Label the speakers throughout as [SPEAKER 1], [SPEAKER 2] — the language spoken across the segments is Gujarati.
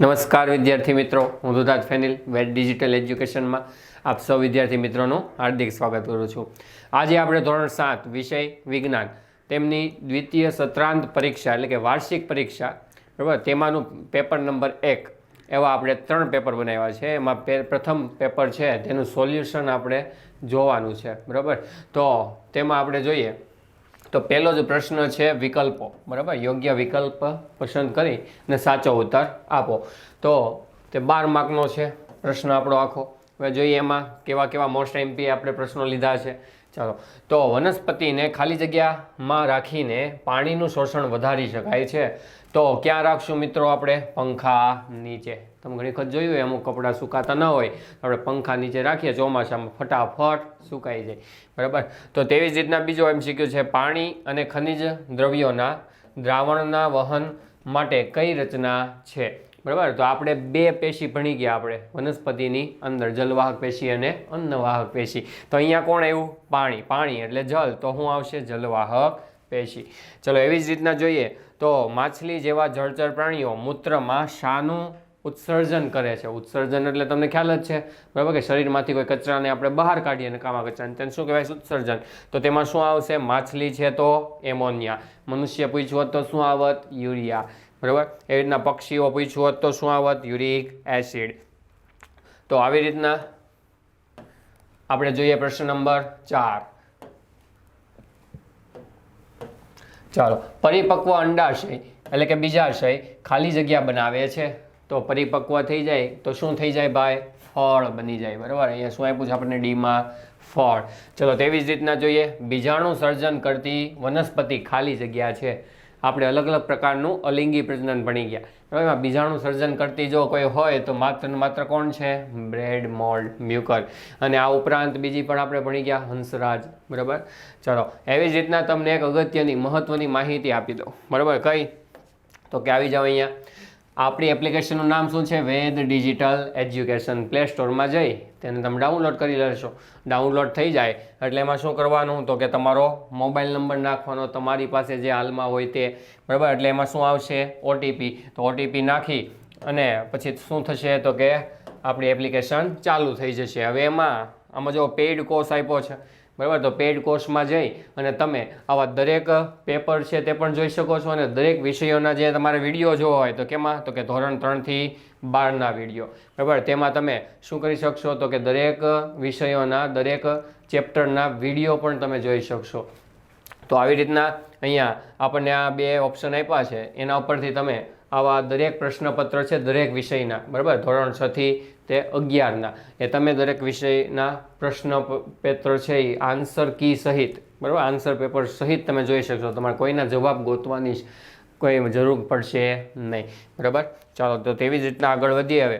[SPEAKER 1] નમસ્કાર વિદ્યાર્થી મિત્રો, હું દુધાત ફેનિલ વેટ ડિજિટલ એજ્યુકેશનમાં આપ સૌ વિદ્યાર્થી મિત્રોનું હાર્દિક સ્વાગત કરું છું. આજે આપણે ધોરણ સાત, વિષય, વિજ્ઞાન, તેમની દ્વિતીય સત્રાંત પરીક્ષા, એટલે કે વાર્ષિક પરીક્ષા, બરાબર? તેમાંનું પેપર નંબર એક, એવા આપણે ત્રણ પેપર બનાવ્યા છે. એમાં પ્રથમ પેપર છે, તેનું સોલ્યુશન આપણે જોવાનું છે, બરાબર? તો તેમાં આપણે જોઈએ તો પહેલો જ પ્રશ્ન છે વિકલ્પો. બરાબર? યોગ્ય વિકલ્પ પસંદ કરી અને સાચો ઉત્તર આપો. તો તે બાર માર્કનો છે. પ્રશ્ન આપણો આખો. હવે જોઈએ એમાં કેવા કેવા મોસ્ટ એમપી આપણે પ્રશ્નો લીધા છે. ચાલો. તો વનસ્પતિને ખાલી જગ્યામાં રાખીને પાણીનું શોષણ વધારી શકાય છે. તો ક્યાં રાખશું મિત્રો આપણે? પંખા નીચે. તમે ઘણી વખત જોયું હોય અમુક કપડાં સુકાતા ન હોય. આપણે પંખા નીચે રાખીએ, ચોમાસામાં ફટાફટ સુકાઈ જાય. બરાબર? તો તેવી જ રીતના બીજો એમ શીખ્યું છે, પાણી અને ખનિજ દ્રવ્યોના દ્રાવણના વહન માટે કઈ રચના છે? બરાબર? તો આપણે બે પેશી ભણી ગયા આપણે. વનસ્પતિની અંદર જલવાહક પેશી અને અન્નવાહક પેશી. તો અહીંયા કોણ આવ્યું? પાણી. પાણી એટલે જલ. તો શું આવશે? જલવાહક પેશી. ચલો, એવી જ રીતના જોઈએ. તો માછલી જેવા જળચર પ્રાણીઓ મૂત્રમાં શાનું ઉત્સર્જન કરે છે. ઉત્સર્જન એટલે તમને ખ્યાલ જ છે. બરાબર કે શરીરમાંથી કોઈ કચરાને આપણે બહાર કાઢીએ અને કામા કચરાને. તેને શું કહેવાય? ઉત્સર્જન. તો તેમાં શું આવશે? માછલી છે તો એમોનિયા. મનુષ્ય પૂછ્યું તો શું આવત? યુરિયા. બરાબર? એવી રીતના પક્ષીઓ પૂછ્યું હોત તો શું આવત? Uric acid. તો આવી રીતના આપણે જોઈએ પ્રશ્ન નંબર ચાર. ચાલો, પરિપક્વ અંડાશય એટલે કે બીજાશય ખાલી જગ્યા બનાવે છે. તો પરિપક્વ થઈ જાય, તો શું થઈ જાય ભાઈ? ફળ બની જાય, બરાબર? અહીંયા શું આપ્યું છે આપણને? ડીમાં ફળ. ચલો તેવી જ રીતના જોઈએ. બીજાણુ સર્જન કરતી વનસ્પતિ ખાલી જગ્યા છે. આપણે અલગ અલગ પ્રકારનું અલિંગી પ્રજનન ભણી ગયા. હવે એમાં બીજાણું સર્જન કરતી જો કોઈ હોય તો માત્ર માત્ર કોણ છે? બ્રેડ, મોલ્ડ મ્યુકર અને આ ઉપરાંત બીજી પણ આપણે ભણી ગયા હંસરાજ. બરાબર? ચલો, એવી જ રીતના તમને એક અગત્યની, મહત્વની માહિતી આપી દો બરાબર, કઈ? તો કે આવી જાઓ અહીંયા. આપણી એપ્લિકેશનનું નામ શું છે? વેદ ડિજિટલ એજ્યુકેશન પ્લે સ્ટોરમાં જઈ તેને તમે ડાઉનલોડ કરી લેશો. ડાઉનલોડ થઈ જાય. એટલે એમાં શું કરવાનું? તો કે તમારો મોબાઈલ નંબર નાખવાનો, તમારી પાસે જે હાલમાં હોય તે. બરાબર? એટલે એમાં શું આવશે? ઓટીપી. તો ઓટીપી નાખી અને પછી શું થશે? તો કે આપણી એપ્લિકેશન ચાલુ થઈ જશે. હવે એમાં, આમાં જો પેઇડ કોર્સ આપ્યો છે બરાબર? તો પેઇડ કોર્સમાં જઈ અને તમે આવા દરેક પેપર છે તે પણ જોઈ શકો છો અને દરેક વિષયોના જે તમારે વીડિયો જોવો હોય તો કેમાં? તો કે ધોરણ ત્રણથી બારના વીડિયો બરાબર? તેમાં તમે શું કરી શકશો? તો કે દરેક વિષયોના, દરેક ચેપ્ટરના વીડિયો પણ તમે જોઈ શકશો. તો આવી રીતના અહીંયા આપણને આ બે ઓપ્શન આપ્યા છે. એના ઉપરથી તમે આવા દરેક પ્રશ્નપત્ર છે, દરેક વિષયના, બરાબર? ધોરણ છથી તે અગિયારના. એ તમે દરેક વિષયના પ્રશ્ન પેપર છે એ આન્સર કી સહિત, બરાબર? આન્સર પેપર સહિત તમે જોઈ શકશો. તમારે કોઈના જવાબ ગોતવાની કોઈ જરૂર પડશે નહીં, બરાબર? ચાલો, તો તેવી જ રીતના આગળ વધીએ હવે.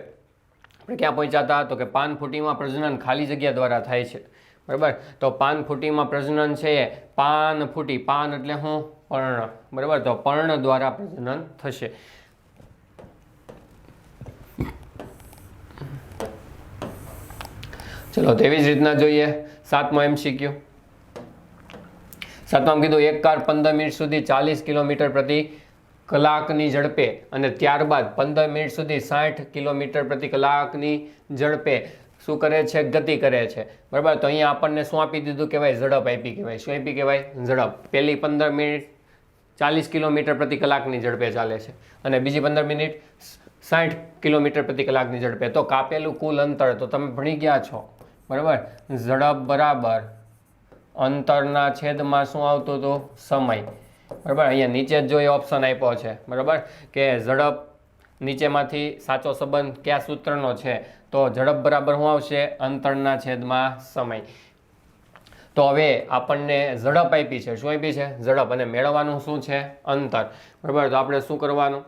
[SPEAKER 1] આપણે ક્યાં પહોંચ્યા હતા? તો કે પાન ફૂટીમાં પ્રજનન ખાલી જગ્યા દ્વારા થાય છે, બરાબર? તો પાન ફૂટીમાં પ્રજનન છે પાન ફૂટી, પાન એટલે હું, પર્ણ, બરાબર? તો પર્ણ દ્વારા પ્રજનન થશે. ચલો તેવી જ રીતના જોઈએ. સાતમો એમસીક્યુ સાતમાં કીધું, એક કાર પંદર મિનિટ સુધી ચાલીસ કિલોમીટર પ્રતિ કલાકની ઝડપે અને ત્યારબાદ પંદર મિનિટ સુધી સાઠ કિલોમીટર પ્રતિ કલાકની ઝડપે. શું કરે છે? ગતિ કરે છે. બરાબર? તો અહીંયા આપણને શું આપી દીધું? કહેવાય ઝડપ આપી કહેવાય. શું આપી કહેવાય? ઝડપ. પહેલી પંદર મિનિટ ચાલીસ કિલોમીટર પ્રતિ કલાકની ઝડપે ચાલે છે. અને બીજી પંદર મિનિટ સાઠ કિલોમીટર પ્રતિ કલાકની ઝડપે. તો કાપેલું કુલ અંતર, તો તમે ભણી ગયા છો. બરાબર? ઝડપ બરાબર. અંતરના છેદમાં શું આવતું હતું સમય. બરાબર? અહીંયા નીચે જ એ ઓપ્શન આપ્યો છે. બરાબર? કે ઝડપ નીચેમાંથી સાચો સંબંધ કયા સૂત્રનો છે? તો ઝડપ બરાબર શું આવશે? અંતરના છેદમાં સમય. તો હવે આપણને ઝડપ આપી છે. શું આપી છે? ઝડપ. અને મેળવવાનું શું છે? અંતર. બરાબર? તો આપણે શું કરવાનું?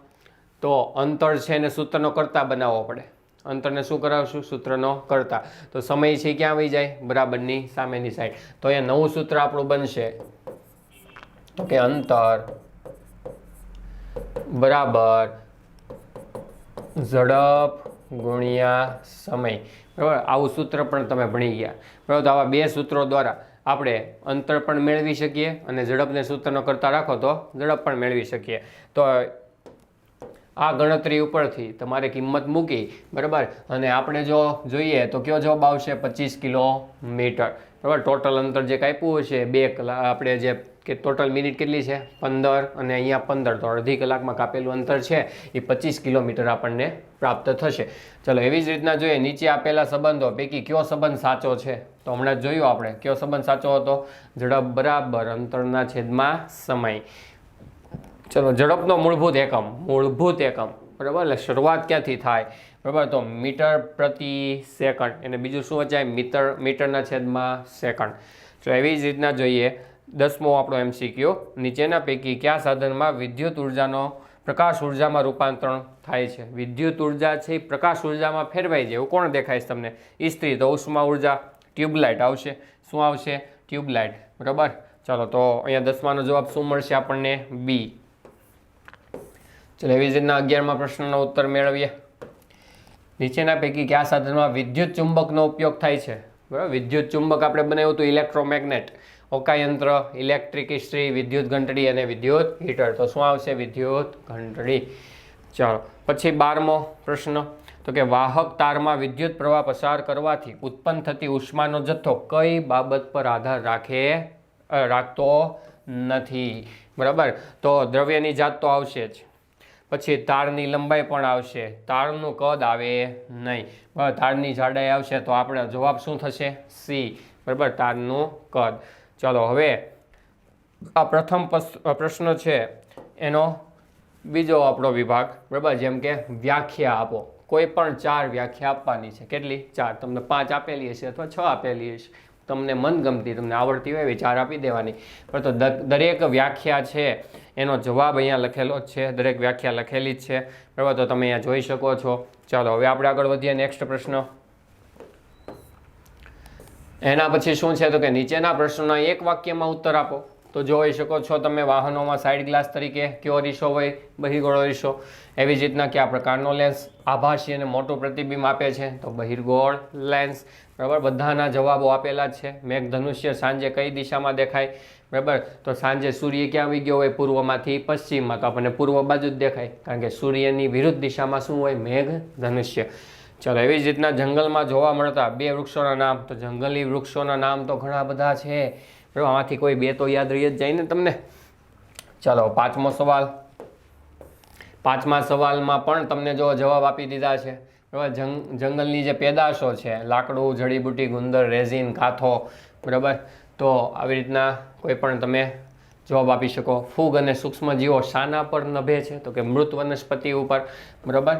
[SPEAKER 1] તો અંતર છે એને સૂત્રનો કરતા બનાવવો પડે. અંતરને શું કરાવશું? સૂત્રનો કરતા. તો સમય છે ક્યાં આવી જાય? બરાબરની સામેની સાઈડ તો અહીંયા નવું સૂત્ર આપણું બનશે. તો કે અંતર બરાબર ઝડપ ગુણ્યા સમય. બરાબર? આવું સૂત્ર પણ તમે ભણી ગયા. બરાબર? તો આવા બે સૂત્રો દ્વારા આપણે અંતર પણ મેળવી શકીએ અને ઝડપને સૂત્રનો કરતા રાખો તો ઝડપ પણ મેળવી શકીએ. તો આ ગણતરી ઉપરથી તમારે કિંમત મૂકી, બરાબર? અને આપણે જો જોઈએ તો કયો જવાબ આવશે? પચીસ કિલોમીટર. બરાબર? ટોટલ અંતર જે કાપ્યું છે બે કલાક આપણે જે કે ટોટલ મિનિટ કેટલી છે? પંદર અને અહીંયા પંદર. તો અડધી કલાકમાં કાપેલું અંતર છે, એ પચીસ કિલોમીટર આપણને પ્રાપ્ત થશે. ચલો, એવી જ રીતના જોઈએ, નીચે આપેલા સંબંધો પૈકી કયો સંબંધ સાચો છે? તો હમણાં જોયું આપણે, કયો સંબંધ સાચો હતો? ઝડપ બરાબર, અંતરના છેદમાં સમય. ચલો, ઝડપનો મૂળભૂત એકમ મૂળભૂત એકમ. બરાબર? એટલે શરૂઆત ક્યાંથી થાય? બરાબર? તો મીટર પ્રતિ સેકન્ડ. એને બીજું શું વચાય? મીટર, મીટરના છેદમાં સેકન્ડ. તો એવી જ રીતના જોઈએ. દસમો આપણો એમસીક્યુ. નીચેના પૈકી કયા સાધનમાં વિદ્યુત ઉર્જાનો પ્રકાશ ઉર્જામાં રૂપાંતરણ થાય છે? વિદ્યુત ઊર્જા છે એ પ્રકાશ ઉર્જામાં ફેરવાઈ જાય એવું કોણ દેખાય તમને? ઇસ્ત્રી. તો ઉષ્મા ઊર્જા. ટ્યુબલાઇટ આવશે. શું આવશે? ટ્યુબલાઇટ. બરાબર? ચાલો, તો અહીંયા દસમાનો જવાબ શું મળશે આપણને? બી. રીતના અગિયારમાં પ્રશ્નનો ઉત્તર મેળવીએ. નીચેના પૈકી કયા સાધનમાં વિદ્યુત ચુંબકનો ઉપયોગ થાય છે? બરાબર, વિદ્યુત ચુંબક આપણે બનાવ્યું હતું ઇલેક્ટ્રોમેગ્નેટ. ઓકાયંત્ર, ઇલેક્ટ્રિક ઇસ્ત્રી, વિદ્યુત ઘંટડી અને વિદ્યુત હીટર. તો શું આવશે? વિદ્યુત ઘંટડી. ચાલો, પછી બારમો પ્રશ્ન. તો કે વાહક તારમાં વિદ્યુત પ્રવાહ પસાર કરવાથી ઉત્પન્ન થતી ઉષ્માનો જથ્થો કઈ બાબત પર આધાર રાખે? રાખતો નથી. બરાબર? તો દ્રવ્યની જાત તો આવશે જ. પછી તારની લંબાઈ પણ આવશે. તારનું કદ આવે નહીં. બરાબર તારની જાડાઈ આવશે તો આપણે જવાબ શું થશે? સી. બરાબર? તારનું કદ. ચાલો, હવે આ પ્રથમ પ્રશ્ન છે. એનો બીજો આપણો વિભાગ. બરાબર? જેમ કે વ્યાખ્યા આપો. કોઈ પણ ચાર વ્યાખ્યા આપવાની છે. કેટલી? ચાર. તમને પાંચ આપેલી હશે અથવા છ આપેલી હશે. તમને મનગમતી, તમને આવડતી હોય વિચાર આપી દેવાની. પણ તો દરેક વ્યાખ્યા છે, એનો જવાબ અહીંયા લખેલો જ છે, દરેક વ્યાખ્યા લખેલી જ છે. બરાબર, તો તમે અહીંયા જોઈ શકો છો. ચાલો, હવે આપણે આગળ વધીએ નેક્સ્ટ પ્રશ્ન. એના પછી શું છે? તો કે નીચેના પ્રશ્નોના એક વાક્યમાં ઉત્તર આપો. તો જોઈ શકો છો તમે વાહનોમાં સાઇડ ગ્લાસ તરીકે કયો રીશો હોય, બહિર્ગોળો રીશો. એવી જ રીતના કયા પ્રકારનો લેન્સ આભાસી અને મોટું પ્રતિબિંબ આપે છે, તો બહિર્ગોળ લેન્સ બરાબર? બધાના જવાબો આપેલા છે. મેઘધનુષ્ય સાંજે કઈ દિશામાં દેખાય? બરાબર? તો સાંજે સૂર્ય ક્યાં આવી ગયો હોય? પૂર્વમાંથી પશ્ચિમમાં, તો આપણને પૂર્વ બાજુ જ દેખાય. કારણ કે સૂર્યની વિરુદ્ધ દિશામાં શું હોય? મેઘ ધનુષ્ય ચાલો, એવી જ રીતના જંગલમાં જોવા મળતા બે વૃક્ષોના નામ. તો જંગલી વૃક્ષોના નામ તો ઘણા બધા છે. બરાબર આમાંથી કોઈ બે તો યાદ રહી જ જાય ને તમને? ચાલો, પાંચમો સવાલ. પાંચમા સવાલમાં પણ તમને જો જવાબ આપી દીધા છે. બરાબર જંગ, જંગલની જે પેદાશો છે, લાકડું, જડીબુટી, ગુંદર, રેઝિન કાથો બરાબર? તો આવી રીતના કોઈ પણ તમે જવાબ આપી શકો. ફૂગ અને સૂક્ષ્મજીવો શાના પર નભે છે, તો કે મૃત વનસ્પતિ ઉપર, બરાબર?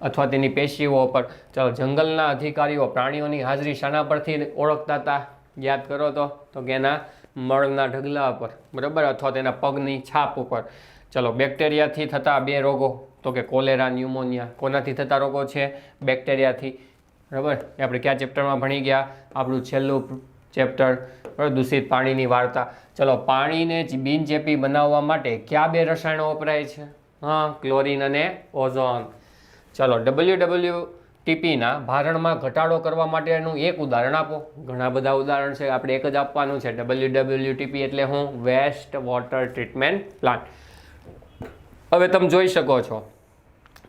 [SPEAKER 1] અથવા તેની પેશીઓ પર ચાલો, જંગલના અધિકારીઓ પ્રાણીઓની હાજરી શાના પરથી ઓળખતા હતા? યાદ કરો તો તો કે એના મળના ઢગલા પર બરાબર? અથવા તેના પગની છાપ ઉપર. ચલો, બેક્ટેરિયાથી થતા બે રોગો, તો કે કોલેરા, ન્યુમોનિયા, કોનાથી થતા રોગો છે? બેક્ટેરિયાથી. બરાબર? એ આપણે કયા ચેપ્ટરમાં ભણી ગયા? આપણું છેલ્લું ચેપ્ટર દૂષિત પાણીની વાર્તા. ચલો, પાણીને બિનચેપી બનાવવા માટે કયા બે રસાયણો વપરાય છે? હા, ક્લોરિન અને ઓઝોન. ચલો, ડબલ્યુ ડબલ્યુ ટીપીના ભારણમાં ઘટાડો કરવા માટેનું એક ઉદાહરણ આપો. ઘણા બધા ઉદાહરણ છે, આપણે એક જ આપવાનું છે, ડબલ્યુ ડબલ્યુ ટીપી એટલે હું વેસ્ટ વોટર ટ્રીટમેન્ટ પ્લાન્ટ. હવે તમે જોઈ શકો છો,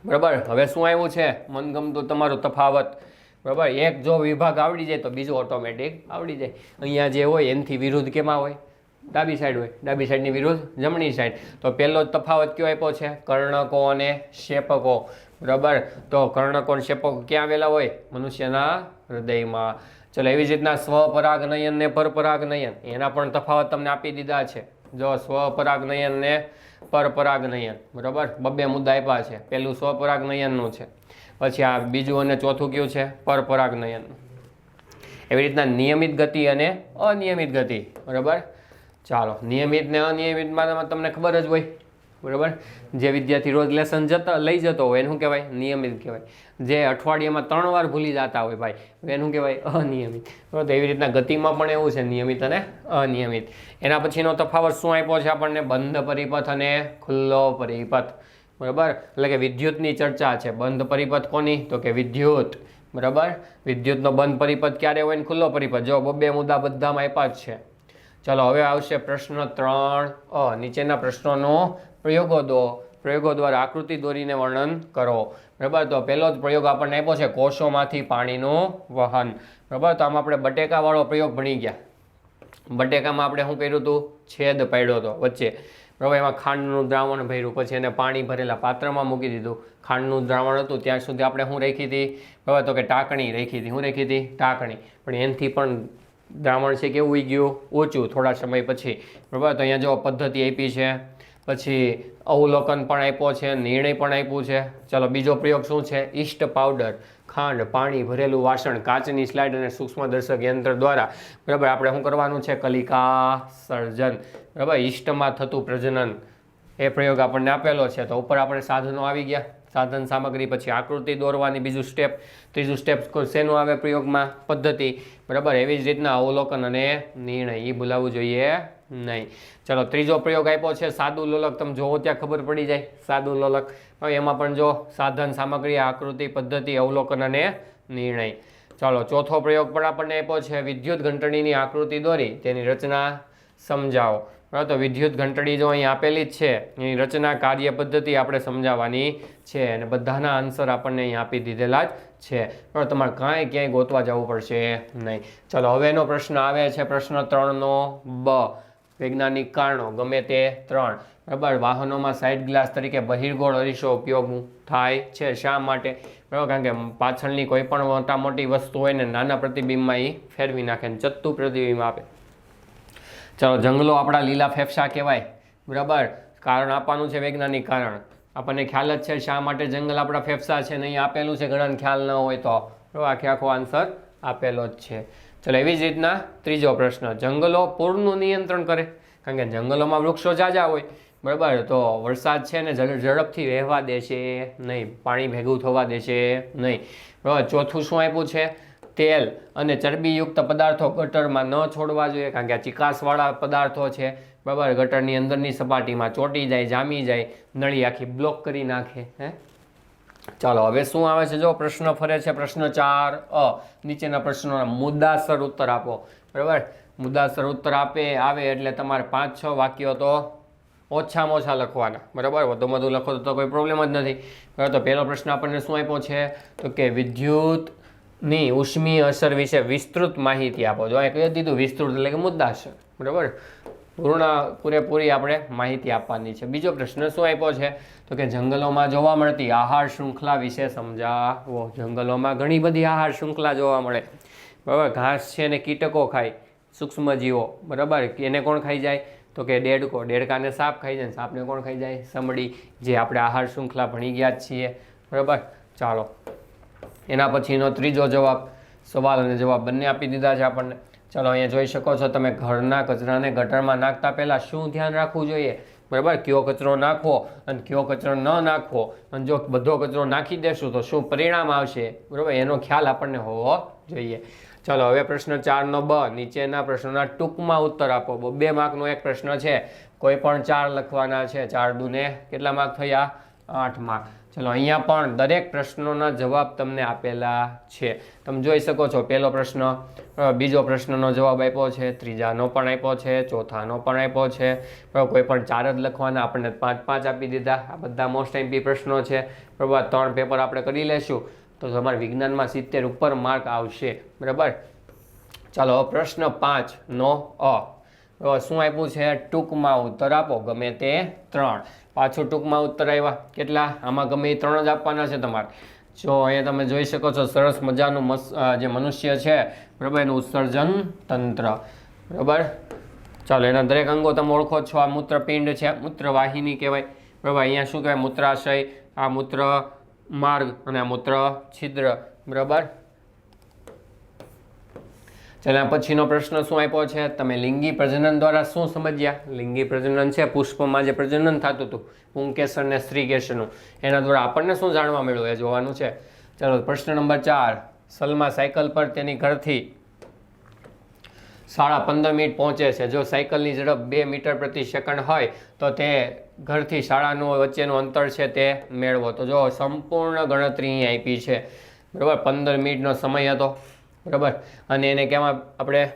[SPEAKER 1] બરાબર? હવે શું આવ્યું છે? મનગમતું તમારું તફાવત, બરાબર? એક જો વિભાગ આવડી જાય તો બીજો ઓટોમેટિક આવડી જાય. અહીંયા જે હોય એનથી વિરુદ્ધ કેમાં હોય? ડાબી સાઈડ હોય. ડાબી સાઈડની વિરુદ્ધ જમણી સાઈડ. તો પહેલો તફાવત કયો આપ્યો છે? કર્ણકો અને શેપકો. બરાબર? તો કર્ણકો અને શેપકો ક્યાં આવેલા હોય? મનુષ્યના હૃદયમાં. ચલો, એવી જ રીતના સ્વપરાગ નયન ને પરપરાગ નયન એના પણ તફાવત તમને આપી દીધા છે. જો સ્વપરાગ નયન ને પરપરાગ નયન બરાબર? બબ્બે મુદ્દા આપ્યા છે. પહેલું સ્વપરાગનયનનું છે. પછી આ બીજું અને ચોથું કયું છે? પરપરાગ નયનનું એવી રીતના નિયમિત ગતિ અને અનિયમિત ગતિ. બરાબર? ચાલો, નિયમિત ને અનિયમિતમાં તમને ખબર જ હોય. બરાબર? જે વિદ્યાર્થી રોજ લેસન જતા લઈ જતો હોય, એનું કહેવાય? નિયમિત કહેવાય. જે અઠવાડિયામાં ત્રણ વાર ભૂલી જતા હોય ભાઈ એનું કહેવાય? અનિયમિત. બરાબર? એવી રીતના ગતિમાં પણ એવું છે, નિયમિત અને અનિયમિત. એના પછીનો તફાવત શું આપ્યો છે આપણને? બંધ પરિપથ અને ખુલ્લો પરિપથ. બરાબર? એટલે કે વિદ્યુતની ચર્ચા છે. બંધ પરિપથ કોની? તો કે વિદ્યુત. બરાબર? વિદ્યુતનો બંધ પરિપથ ક્યારે હોય ને ખુલ્લો પરિપથ? જો બબે મુદ્દા બધામાં આપ્યા જ છે. ચલો, હવે આવશે પ્રશ્ન ત્રણ અ. નીચેના પ્રશ્નોનો પ્રયોગો દો પ્રયોગો દ્વારા આકૃતિ દોરીને વર્ણન કરો. બરાબર? તો પહેલો જ પ્રયોગ આપણને આપ્યો છે કોષોમાંથી પાણીનું વહન. બરાબર? તો આમાં આપણે બટેકાવાળો પ્રયોગ ભણી ગયા. બટેકામાં આપણે શું કર્યું હતું? છેદ પાડ્યો હતો વચ્ચે. બરાબર? એમાં ખાંડનું દ્રાવણ ભર્યું. પછી એને પાણી ભરેલા પાત્રમાં મૂકી દીધું. ખાંડનું દ્રાવણ હતું. ત્યાં સુધી આપણે શું રાખી હતી? બરાબર? તો કે ટાંકણી રાખી હતી. શું રાખી હતી? ટાંકણી. પણ એનાથી પણ દ્રાવણ છે કેવું ઉઈ ગયું? ઓછું થોડા સમય પછી. બરાબર? તો અહીંયા જો પદ્ધતિ આપી છે. પછી અવલોકન પણ આપ્યો છે, નિર્ણય પણ આપ્યું છે. ચલો, બીજો પ્રયોગ શું છે? ઈસ્ટ પાવડર, ખાંડ, પાણી, ભરેલું વાસણ, કાચની સ્લાઇડ અને સૂક્ષ્મદર્શક યંત્ર દ્વારા. બરાબર, આપણે શું કરવાનું છે? કલિકા સર્જન. બરાબર ઈસ્ટમાં થતું પ્રજનન. એ પ્રયોગ આપણને આપેલો છે. તો ઉપર આપણે સાધનો આવી ગયા. સાધન સામગ્રી, પછી આકૃતિ દોરવાની બીજું સ્ટેપ ત્રીજું સ્ટેપ શેનું આવે પ્રયોગમાં? પદ્ધતિ. બરાબર? એવી જ રીતના અવલોકન અને નિર્ણય. એ ભૂલાવવું જોઈએ નહીં. ચલો, ત્રીજો પ્રયોગ આપ્યો છે, સાદું લોલક. તમે જોવો ત્યાં ખબર પડી જાય. સાદું લોલક. એમાં પણ જો સાધન સામગ્રી, આકૃતિ, પદ્ધતિ, અવલોકન અને નિર્ણય. ચાલો, ચોથો પ્રયોગ પણ આપણને આપ્યો છે, વિદ્યુત ઘંટણીની આકૃતિ દોરી. તેની રચના સમજાવો. બરાબર તો વિદ્યુત ઘંટડી જો અહીં આપેલી જ છે, એની રચના કાર્ય પદ્ધતિ આપણે સમજાવવાની છે અને બધાના આન્સર આપણને અહીં આપી દીધેલા જ છે. પણ તમારે કાંઈ ક્યાંય ગોતવા જવું પડશે નહીં. ચલો હવેનો પ્રશ્ન આવે છે, પ્રશ્ન ત્રણનો બ. વૈજ્ઞાનિક કારણો, ગમે તે ત્રણ. બરાબર? વાહનોમાં સાઇડ ગ્લાસ તરીકે બહિર્ગોળ અરીસો ઉપયોગ થાય છે શા માટે? બરાબર? કારણ કે પાછળની કોઈ પણ મોટા મોટી વસ્તુ હોય ને, નાના પ્રતિબિંબમાં એ ફેરવી નાખે ને ચત્તુ પ્રતિબિંબ આપે. ચાલો, જંગલો આપણા લીલા ફેફસા કહેવાય. બરાબર? કારણ આપવાનું છે વૈજ્ઞાનિક કારણ. આપણને ખ્યાલ જ છે શા માટે જંગલ આપણા ફેફસા છે નહીં આપેલું છે? ઘણાને ખ્યાલ ન હોય તો. આખે આખો આન્સર આપેલો જ છે. ચલો, એવી જ રીતના ત્રીજો પ્રશ્ન. જંગલો પૂરનું નિયંત્રણ કરે? કારણ કે જંગલોમાં વૃક્ષો જાજા હોય. બરાબર? તો વરસાદ છે ને ઝડ- ઝડપથી વહેવા દેશે નહીં. પાણી ભેગું થવા દેશે નહીં. બરાબર? ચોથું શું આપ્યું છે? તેલ અને ચરબીયુક્ત પદાર્થો ગટરમાં ન છોડવા જોઈએ, કારણ કે આ ચિકાસવાળા પદાર્થો છે. બરાબર, ગટરની અંદરની સપાટીમાં ચોંટી જાય, જામી જાય, નળી આખી બ્લોક કરી નાખે, હે? ચાલો, હવે શું આવે છે? જો પ્રશ્ન ફરે છે, પ્રશ્ન ચાર અ. નીચેના પ્રશ્નોના મુદ્દાસર ઉત્તર આપો. બરાબર? મુદ્દાસર ઉત્તર આપે, આવે એટલે તમારે પાંચ, છ વાક્યો તો ઓછામાં ઓછા લખવાના. બરાબર? વધુ વધુ લખો તો કોઈ પ્રોબ્લેમ જ નથી. બરાબર તો પહેલો પ્રશ્ન આપણને શું આપ્યો છે? તો કે વિદ્યુતની ઉષ્મીય અસર વિશે વિસ્તૃત માહિતી આપો. જો અહીં કહી દીધું વિસ્તૃત એટલે કે મુદ્દાસર બરાબર? પૂર્ણ પૂરેપૂરી આપણે માહિતી આપવાની છે. બીજો પ્રશ્ન શું આપ્યો છે? તો કે જંગલોમાં જોવા મળતી આહાર શૃંખલા વિશે સમજાવો. જંગલોમાં ઘણી બધી આહાર શૃંખલા જોવા મળે. બરાબર? ઘાસ છે ને કીટકો ખાય. સૂક્ષ્મજીવો. બરાબર? એને કોણ ખાઈ જાય? તો કે દેડકો દેડકાને સાપ ખાઈ જાય સાપને કોણ ખાઈ જાય? સમડી. જે આપણે આહાર શૃંખલા ભણી ગયા જ છીએ. બરાબર? ચાલો. એના પછીનો ત્રીજો જવાબ, સવાલ અને જવાબ બંને આપી દીધા છે આપણને. ચલો અહીંયા જોઈ શકો છો, તમે ઘરના કચરાને ગટરમાં નાખતા પહેલાં શું ધ્યાન રાખવું જોઈએ? બરાબર, કયો કચરો નાખવો અને કયો કચરો ન નાખવો? અને જો બધો કચરો નાખી દેશું તો શું પરિણામ આવશે? બરાબર, એનો ખ્યાલ આપણને હોવો જોઈએ. ચલો, હવે પ્રશ્ન ચારનો બ, નીચેના પ્રશ્નોના ટૂંકમાં ઉત્તર આપો. બ- માર્કનો એક પ્રશ્ન છે. કોઈ પણ ચાર લખવાના છે. ચાર દુને કેટલા માર્ક થયા? આઠ માર્ક ચલો, અહીંયા પણ દરેક પ્રશ્નોના જવાબ તમને આપેલા છે. તમે જોઈ શકો છો, પહેલો પ્રશ્ન બીજો પ્રશ્નનો જવાબ આપ્યો છે, ત્રીજાનો પણ આપ્યો છે, ચોથાનો પણ આપ્યો છે. કોઈ પણ ચાર જ લખવાના, આપણને પાંચ પાંચ આપી દીધા. આ બધા મોસ્ટ એમપી પ્રશ્નો છે. બરાબર ત્રણ પેપર આપણે કરી લેશું. તો તમારે વિજ્ઞાનમાં સિત્તેર ઉપર માર્ક આવશે. બરાબર? ચાલો, પ્રશ્ન પાંચ નો અ. શું આપ્યું છે? ટૂંકમાં ઉત્તર આપો, ગમે તે ત્રણ. પાછું ટૂંકમાં ઉત્તર આવ્યા કેટલા? આમાં ગમે એ ત્રણ જ આપવાના છે તમારે. જો અહીંયા તમે જોઈ શકો છો, સરસ મજાનું જે મનુષ્ય છે, બરાબર? એનું ઉત્સર્જન તંત્ર. બરાબર? ચાલો, એના દરેક અંગો તમે ઓળખો છો. આ મૂત્રપિંડ છે મૂત્રવાહિની કહેવાય. બરાબર? અહીંયા શું કહેવાય? મૂત્રાશય, આ મૂત્ર માર્ગ અને આ મૂત્ર છિદ્ર બરાબર? તેના પછીનો પ્રશ્ન શું આપ્યો છે? તમે લિંગી પ્રજનન દ્વારા શું સમજ્યા? લિંગી પ્રજનન છે, પુષ્પમાં જે પ્રજનન થતું હતું, પુંકેસર ને સ્ત્રીકેસરનું. એના દ્વારા આપણને શું જાણવા મળ્યું? એ જોવાનું છે. ચાલો, પ્રશ્ન નંબર ચાર. સલમા સાયકલ પર તેની ઘરથી સાડા પંદર મિનિટ પહોંચે છે. જો સાયકલની ઝડપ બે મીટર પ્રતિ સેકન્ડ હોય, તો તે ઘરથી શાળાનું વચ્ચેનું અંતર છે તે મેળવો. તો જો સંપૂર્ણ ગણતરી અહીં આપી છે. બરાબર? પંદર મિનિટનો સમય હતો. બરાબર? અને એને કેમાં આપણે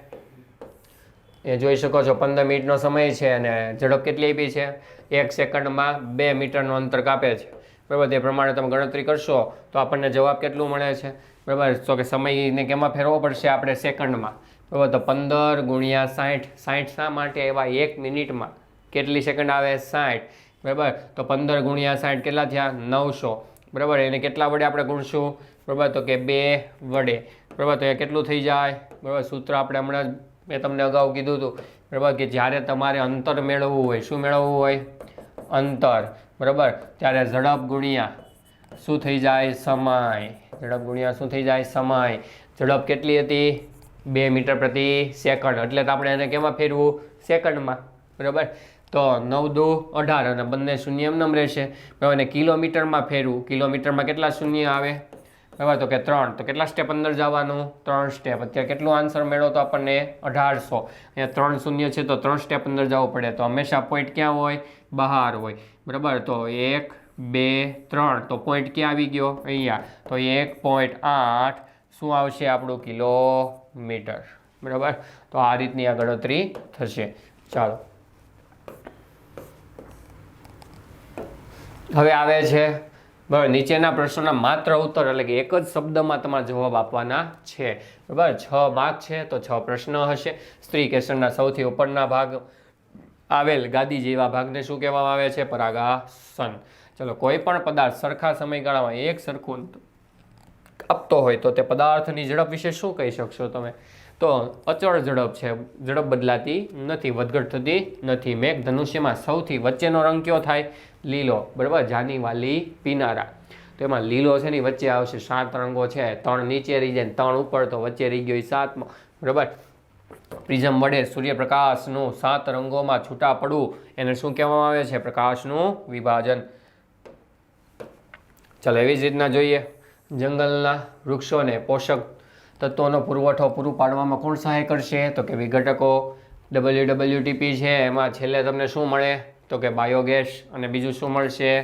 [SPEAKER 1] એ જોઈ શકો છો, પંદર મિનિટનો સમય છે અને ઝડપ કેટલી આપી છે? એક સેકન્ડમાં બે મીટરનું અંતર કાપે છે. બરાબર? તે પ્રમાણે તમે ગણતરી કરશો તો આપણને જવાબ કેટલું મળે છે? બરાબર? તો કે સમયને કેમાં ફેરવવો પડશે આપણે સેકન્ડમાં? બરાબર? તો પંદર ગુણ્યા સાઠ સાઠ શા માટે એવા એક મિનિટમાં. કેટલી સેકન્ડ આવે? સાઠ બરાબર? તો પંદર ગુણ્યા સાઠ કેટલા થયા? નવસો. બરાબર? એને કેટલા વડે આપણે ગુણશું? બરાબર? તો કે બે વડે. બરાબર? તો એ કેટલું થઈ જાય? બરાબર? સૂત્ર આપણે હમણાં જ મેં તમને અગાઉ કીધું હતું. બરાબર? કે જ્યારે તમારે અંતર મેળવવું હોય, શું મેળવવું હોય? અંતર. બરાબર? ત્યારે ઝડપ ગુણ્યા. શું થઈ જાય? સમય. ઝડપ ગુણ્યા શું થઈ જાય? સમય. ઝડપ કેટલી હતી? બે મીટર પ્રતિ સેકન્ડ. એટલે તો આપણે એને કેમાં ફેરવું? સેકન્ડમાં. બરાબર? તો નવ દો અઢાર અને બંને શૂન્ય એમ નમ રહેશે. બરાબર? અને કિલોમીટરમાં ફેરવું. કિલોમીટરમાં કેટલા શૂન્ય આવે? બરાબર તો કે ત્રણ. તો કેટલા સ્ટેપ અંદર જવાનું? ત્રણ સ્ટેપ અત્યારે કેટલું આન્સર મેળવો તો આપણને? અઢારસો. અહીંયા ત્રણ શૂન્ય છે તો ત્રણ સ્ટેપ અંદર જવું પડે. તો હંમેશા પોઈન્ટ ક્યાં હોય? બહાર હોય. બરાબર? તો એક, બે, ત્રણ. તો પોઈન્ટ ક્યાં આવી ગયો? અહીંયા. તો એક પોઈન્ટ આઠ. શું આવશે આપણું કિલોમીટર? બરાબર? તો આ રીતની આ ગણતરી થશે. ચાલો. હવે આવે છે બરાબર નીચેના પ્રશ્નોના માત્ર ઉત્તર એટલે કે એક જ શબ્દમાં તમારે જવાબ આપવાના છે. બરાબર? છ માર્ક છે, તો છ પ્રશ્ન હશે. સ્ત્રી કેસરના સૌથી ઉપરના ભાગ આવેલ ગાદી જેવા ભાગને શું કહેવામાં આવે છે? પરાગાસન. ચલો, કોઈ પણ પદાર્થ સરખા સમયગાળામાં એક સરખું આપતો હોય તો તે પદાર્થની ઝડપ વિશે શું કહી શકશો તમે? તો અચળ ઝડપ છે. ઝડપ બદલાતી નથી, વધઘટ થતી નથી. મેઘ ધનુષ્યમાં સૌથી વચ્ચેનો રંગ કયો થાય? લીલો. બરાબર? જાની વાલી પીનારા. તો એમાં લીલો છે ને વચ્ચે આવશે. સાત રંગો છે. ત્રણ નીચે રહી જાય ત્રણ ઉપર તો વચ્ચે રહી ગયો ઈ સાતમો. બરાબર? પ્રિઝમ વડે સૂર્યપ્રકાશનું સાત રંગોમાં છૂટા પડવું એને શું કહેવામાં આવે છે? પ્રકાશનું વિભાજન. ચાલો એવી જ રીતના જોઈએ. જંગલના વૃક્ષોને પોષક તત્વોનો પુરવઠો પૂરું પાડવામાં કોણ સહાય કરશે? તો કે વિઘટકો ડબલ્યુ ડબલ્યુટીપી છે, એમાં છેલ્લે તમને શું મળે? તો કે બાયોગેસ અને બીજું શું મળશે?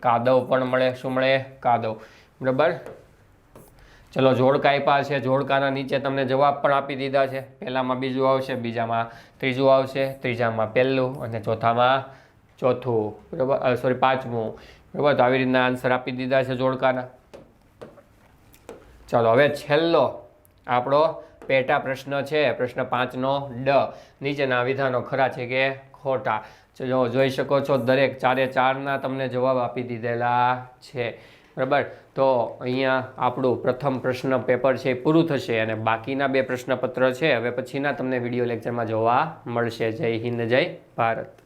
[SPEAKER 1] કાદવ પણ મળે, શું મળે? કાદવ. બરાબર? ચલો, જોડકા આપ્યા છે. જોડકાના નીચે તમને જવાબ પણ આપી દીધા છે. પહેલામાં બીજું આવશે, બીજામાં ત્રીજું આવશે, ત્રીજામાં પહેલું અને ચોથામાં ચોથું. બરાબર? સોરી પાંચમું. બરાબર? તો આવી રીતના આન્સર આપી દીધા છે જોડકાના. ચાલો, હવે છેલ્લો આપણો પેટા પ્રશ્ન છે. પ્રશ્ન પાંચનો ડ. નીચેના વિધાનો ખરા છે કે ખોટા? જો જોઈ શકો છો, દરેક ચારે ચારના તમને જવાબ આપી દીધેલા છે. બરાબર? તો અહીંયા આપણું પ્રથમ પ્રશ્ન પેપર છે એ પૂરું થશે અને બાકીના બે પ્રશ્નપત્ર છે. હવે પછીના તમને વીડિયો લેક્ચરમાં જોવા મળશે. જય હિન્દ, જય ભારત.